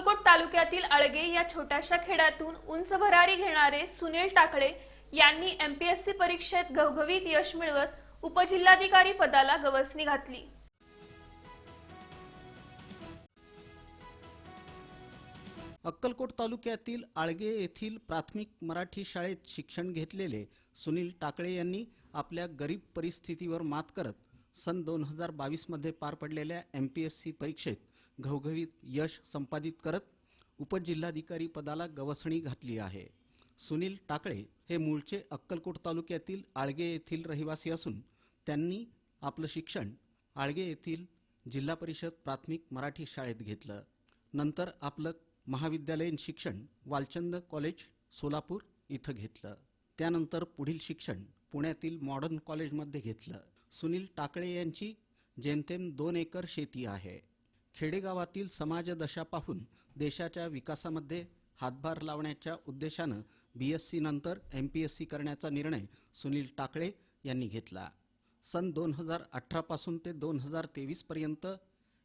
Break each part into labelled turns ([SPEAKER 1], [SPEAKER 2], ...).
[SPEAKER 1] अक्कलकोट तालुक्यातील अळगे या छोट्याशा खेड्यातून उंच भरारी घेणारे सुनील टाकळे यांनी एमपीएससी परीक्षेत घवघवीत यश मिळवत उपजिल्हाधिकारी पदाला गवसणी घातली.
[SPEAKER 2] अक्कलकोट तालुक्यातील आळगे येथील प्राथमिक मराठी शाळेत शिक्षण घेतलेले सुनील टाकळे यांनी आपल्या गरीब परिस्थितीवर मात करत सन दोन हजार बावीसमध्ये पार पडलेल्या एम पी एस सी परीक्षेत घवघवीत यश संपादित करत उपजिल्हाधिकारी पदाला गवसणी घातली आहे. सुनील टाकळे हे मूळचे अक्कलकोट तालुक्यातील आळगे येथील रहिवासी असून त्यांनी आपलं शिक्षण आळगे येथील जिल्हा परिषद प्राथमिक मराठी शाळेत घेतलं. नंतर आपलं महाविद्यालयीन शिक्षण वालचंद कॉलेज सोलापूर इथं घेतलं. त्यानंतर पुढील शिक्षण पुण्यातील मॉडर्न कॉलेजमध्ये घेतलं. सुनील टाकळे यांची जेमतेम दोन एकर शेती आहे. खेडेगावातील समाजदशा पाहून देशाच्या विकासामध्ये हातभार लावण्याच्या उद्देशानं बी एस सी नंतर एम पी एस सी करण्याचा निर्णय सुनील टाकळे यांनी घेतला. सन दोन हजार अठरापासून ते दोन हजार तेवीसपर्यंत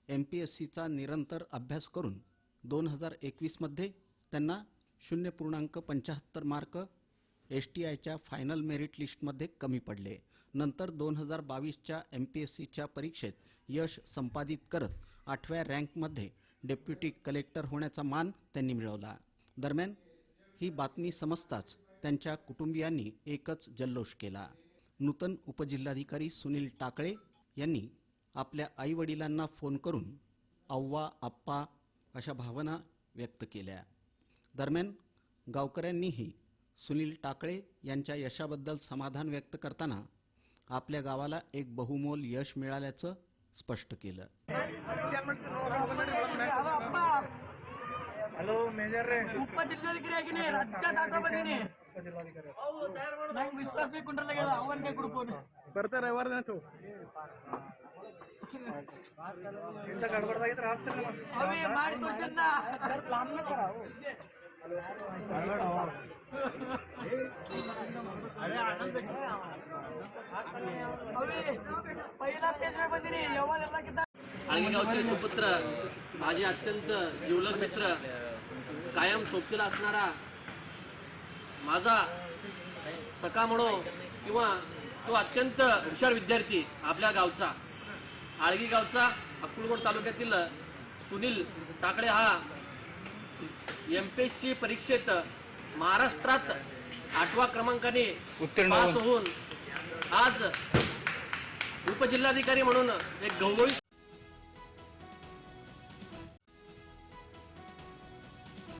[SPEAKER 2] एम पी एस सीचा निरंतर अभ्यास करून दोन हजार एकवीसमध्ये त्यांना शून्य पूर्णांक पंच्याहत्तर मार्क एस टी आयच्या फायनल मेरिट लिस्टमध्ये कमी पडले. नंतर दोन हजार बावीसच्या एम पी एस सीच्या परीक्षेत यश संपादित करत आठव्या रँकमध्ये डेप्युटी कलेक्टर होण्याचा मान त्यांनी मिळवला. दरम्यान ही बातमी समजताच त्यांच्या कुटुंबियांनी एकच जल्लोष केला. नूतन उपजिल्हाधिकारी सुनील टाकळे यांनी आपल्या आईवडिलांना फोन करून अव्वा आप्पा अशा भावना व्यक्त केल्या. दरम्यान गावकऱ्यांनीही सुनील टाकळे यांच्या यशाबद्दल समाधान व्यक्त करताना आपल्या गावाला एक बहुमोल यश मिळाल्याचं स्पष्ट केलं
[SPEAKER 3] ಹಲೋ ಮೇಜರ್ ರೇ
[SPEAKER 4] ಉಪಜಿಲ್ಲಾಧಿಕಾರಿ ಆಗಿನೇ ರಾಜ್ಯದ ಆಟ ಬಂದೀನಿ ನಂಗೆ ವಿಶ್ವಾಸ ಬೇಕು ಕುಂಡ್ರಲಾಗ್ಯದ ಅವನ್ಗೆ ಗ್ರೂಪ್
[SPEAKER 3] ಬರ್ತಾರೆ ಯಾವಾರ್ದಾಯ್ತು ಇಂಥ ಗಡ್ಬಡ್ದಾಗಿದ್ರೆ ಹಾಸ್ತಿರಲ್ಲ
[SPEAKER 4] ಅವೇ ಮಾಡಿ ತೋರ್ಸನ್ನ ಅವೇ पहिला पेज में आणि
[SPEAKER 5] गावचे सुपुत्र माझे अत्यंत जिवलग मित्र कायम सोबतीला असणारा माझा सका म्हणो किंवा तो अत्यंत हुशार विद्यार्थी आपल्या गावचा आळगी गावचा अक्कुळगोड तालुक्यातील सुनील टाकडे हा एम पी एस सी परीक्षेत महाराष्ट्रात आठवा क्रमांकाने पास होऊन आज उपजिल्हाधिकारी म्हणून एक गौरवी